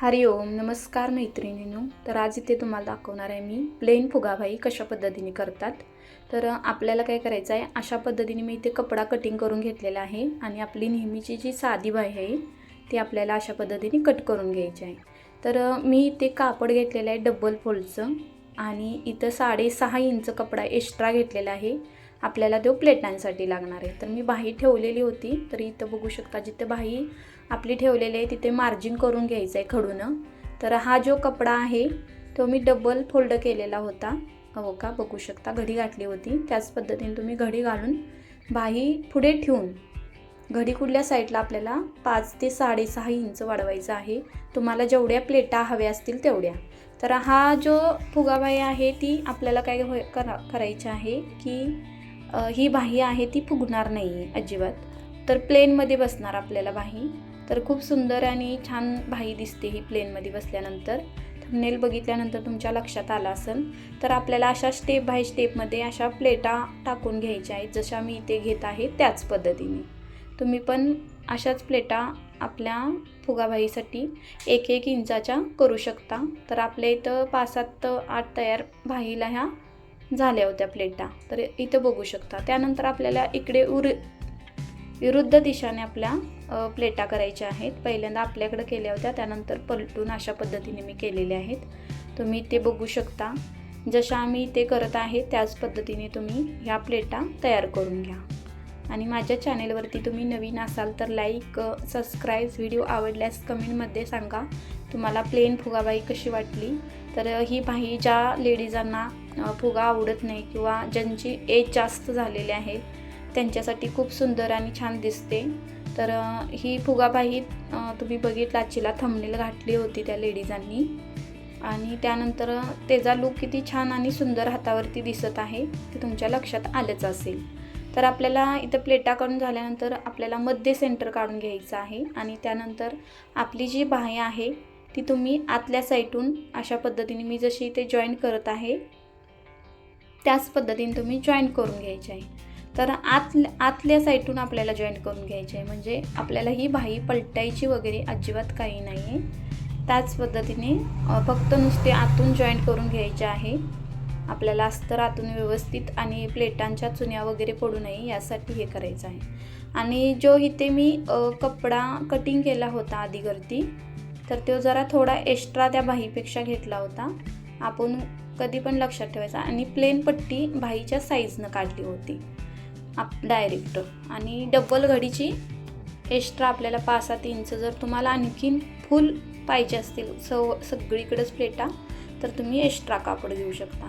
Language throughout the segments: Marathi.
हरिओम नमस्कार मैत्रिणीनो. तर आज इथे तुम्हाला दाखवणार आहे मी प्लेन फुगाभाई कशा पद्धतीने करतात. तर आपल्याला काय करायचं आहे अशा पद्धतीने मी इथे कपडा कटिंग करून घेतलेला आहे आणि आपली नेहमीची जी साधी बाई आहे ती आपल्याला अशा पद्धतीने कट करून घ्यायची आहे. तर मी इथे कापड घेतलेलं आहे डबल फोल्डचं आणि इथं साडेसहा इंच कपडा एक्स्ट्रा घेतलेला आहे. आपल्याला तो प्लेटांसाठी लागणार आहे. तर मी बाही ठेवलेली होती. तर इथं बघू शकता जिथे बाही आपली ठेवलेली आहे तिथे मार्जिन करून घ्यायचं आहे खडूनं. तर हा जो कपडा आहे तो मी डबल फोल्ड केलेला होता. हो का? बघू शकता घडी घातली होती. त्याच पद्धतीने तुम्ही घडी घालून बाही पुढे ठेवून घडी कुठल्या साईडला आपल्याला पाच ते साडेसहा इंच वाढवायचं आहे. तुम्हाला जेवढ्या प्लेटा हव्या असतील तेवढ्या. तर हा जो फुगाबाई आहे ती आपल्याला काय होय करा करायची आहे की ही बाही आहे ती फुगणार नाही आहे अजिबात. तर प्लेनमध्ये बसणार आपल्याला बाही. तर खूप सुंदर आणि छान भाई दिसते ही प्लेनमध्ये बसल्यानंतर. थंबनेल बघितल्यानंतर तुमच्या लक्षात आला असेल तर आपल्याला अशा स्टेप बाय स्टेपमध्ये अशा प्लेटा टाकून घ्यायच्या आहेत जशा मी इथे घेत आहे त्याच पद्धतीने. तुम्ही पण अशाच प्लेटा आपल्या फुगाबाईसाठी एक एक इंचाच्या करू शकता. तर आपल्या इथं पाच सात आठ तयार भाईला ह्या झाल्या होत्या प्लेटा. तर इथं बघू शकता. त्यानंतर आपल्याला इकडे उर विरुद्ध दिशाने आपल्या प्लेटा करायच्या आहेत. पहिल्यांदा आपल्याकडे केल्या होत्या त्यानंतर पलटून अशा पद्धतीने मी केलेल्या आहेत. तुम्ही ते बघू शकता. जशा आम्ही ते करत आहे त्याच पद्धतीने तुम्ही ह्या प्लेटा तयार करून घ्या. आणि माझ्या चॅनेलवरती तुम्ही नवीन असाल तर लाईक सबस्क्राईब व्हिडिओ आवडल्यास कमेंटमध्ये सांगा. तुम्हाला प्लेन फुगाबाई कशी वाटली? तर ही बाई ज्या लेडीजांना फुगा आवडत नाही किंवा ज्यांची एज जास्त झालेली आहे त्यांच्यासाठी खूप सुंदर आणि छान दिसते. तर ही फुगाबाई तुम्ही बघितला चिला थंबनेल घातली होती त्या लेडीजांनी आणि त्यानंतर त्याचा लूक किती छान आणि सुंदर हातावरती दिसत आहे ते तुमच्या लक्षात आलंच असेल. तर आपल्याला इथं प्लेटा काढून झाल्यानंतर आपल्याला मध्य सेंटर काढून घ्यायचं आहे. आणि त्यानंतर आपली जी बाह्य आहे ती तुम्ही आतल्या साईटून अशा पद्धतीने मी जशी इथे जॉईन करत आहे त्याच पद्धतीने तुम्ही जॉईन करून घ्यायची आहे. तर आत आतल्या साईडून आपल्याला जॉईंट करून घ्यायचे आहे म्हणजे आपल्याला ही भाई पलटायची वगैरे अजिबात काही नाही आहे त्याच पद्धतीने फक्त नुसते आतून जॉईंट करून घ्यायचे आहे. आपल्याला अस्तर आतून व्यवस्थित आणि प्लेटांच्या चुन्या वगैरे पडू नये यासाठी हे करायचं आहे. आणि जो इथे मी कपडा कटिंग केला होता आधीवरती तर तो जरा थोडा एक्स्ट्रा त्या भाईपेक्षा घेतला होता. आपण कधी पण लक्षात ठेवायचा. आणि प्लेन पट्टी भाईच्या साईजनं काढली होती. आप डायरेक्ट आणि डबल घडीची एक्स्ट्रा आपल्याला पाच सात इंच जर तुम्हाला आणखीन फुल पाहिजे असतील सव सगळीकडेच प्लेटा तर तुम्ही एक्स्ट्रा कापड घेऊ शकता.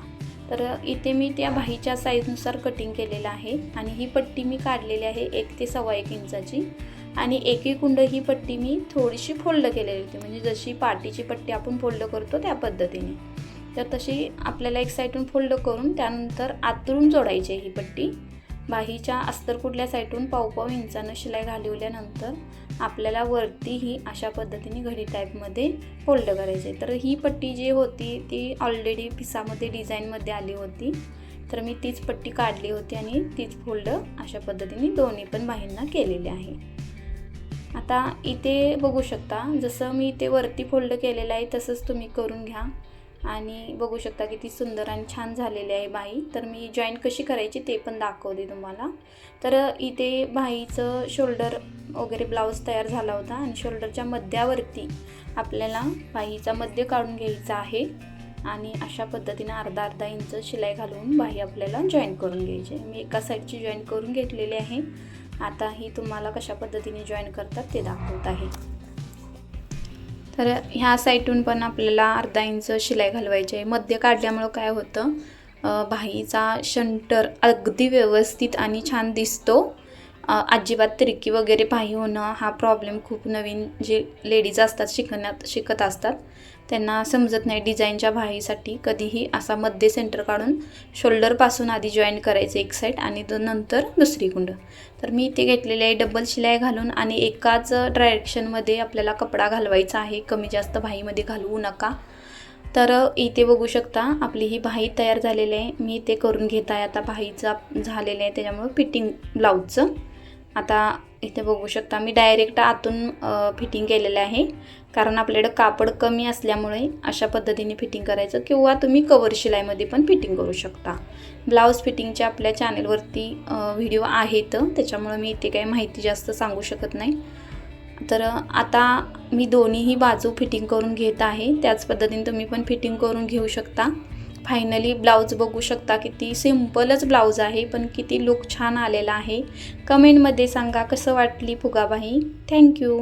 तर इथे मी त्या भाईच्या साईजनुसार कटिंग केलेलं आहे आणि ही पट्टी मी काढलेली आहे एक ते सव्वा एक इंचाची. आणि एकी कुंड ही पट्टी मी थोडीशी फोल्ड केलेली होती म्हणजे जशी पाटीची पट्टी आपण फोल्ड करतो त्या पद्धतीने. तर तशी आपल्याला एक साईडून फोल्ड करून त्यानंतर आतरून जोडायची आहे ही पट्टी. बाहीच्या अस्तर कुठल्या साईडून पावपाव इंचानं शिलाई घालवल्यानंतर आपल्याला वरती ही अशा पद्धतीने घडी टाईपमध्ये फोल्ड करायची आहे. तर ही पट्टी जी होती ती ऑलरेडी पिसामध्ये डिझाईनमध्ये आली होती. तर मी तीच पट्टी काढली होती आणि तीच फोल्ड अशा पद्धतीने दोन्ही पण बाहींना केलेले आहे. आता इथे बघू शकता जसं मी इथे वरती फोल्ड केलेलं आहे तसंच तुम्ही करून घ्या. आणि बघू शकता किती सुंदर आणि छान झालेली आहे बाई. तर मी जॉईन कशी करायची ते पण दाखवते तुम्हाला. तर इथे बाईचं शोल्डर वगैरे ब्लाऊज तयार झाला होता आणि शोल्डरच्या मध्यावरती आपल्याला बाईचा मध्य काढून घ्यायचा आहे. आणि अशा पद्धतीनं अर्धा अर्धा इंच शिलाई घालून बाही आपल्याला जॉईन करून घ्यायची आहे. मी एका साईडची जॉईन करून घेतलेली आहे. आता ही तुम्हाला कशा पद्धतीने जॉईन करतात ते दाखवत आहे. तर ह्या साईडून पण आपल्याला अर्धा इंच शिलाई घालवायची आहे. मध्य काढल्यामुळं काय होतं बाहीचा शंटर अगदी व्यवस्थित आणि छान दिसतो. अजिबात तिरकी वगैरे पाही होणं हा प्रॉब्लेम खूप नवीन जे लेडीज असतात शिकण्यात शिकत असतात त्यांना समजत नाही डिझाईनच्या बाहीसाठी कधीही असा मध्य सेंटर काढून शोल्डरपासून आधी जॉईन करायचं एक साईड आणि नंतर दुसरी कुंड. तर मी इथे घेतलेले आहे डबल शिलाई घालून आणि एकाच डायरेक्शनमध्ये आपल्याला कपडा घालवायचा आहे. कमी जास्त बाहीमध्ये घालवू नका. तर इथे बघू शकता आपली ही बाही तयार झालेली आहे. मी इथे करून घेत आहे. आता भाईचा झालेलं आहे त्याच्यामुळं फिटिंग ब्लाऊजचं आता इथे बघू शकता मी डायरेक्ट आतून फिटिंग केलेलं आहे. कारण आपल्याकडं कापड कमी असल्यामुळे अशा पद्धतीने फिटिंग करायचं किंवा तुम्ही कवर शिलाईमध्ये पण फिटिंग करू शकता. ब्लाऊज फिटिंगच्या आपल्या चॅनलवरती व्हिडिओ आहेत. त्याच्यामुळे मी इथे काही माहिती जास्त सांगू शकत नाही. तर आता मी दोन्हीही बाजू फिटिंग करून घेत आहे. त्याच पद्धतीने तुम्ही पण फिटिंग करून घेऊ शकता. फायनली ब्लाऊज बघू शकता किती सिम्पलच ब्लाऊज आहे पण किती लुक छान आलेला आहे. कमेंटमध्ये सांगा कसं वाटली फुगाबाई. थँक्यू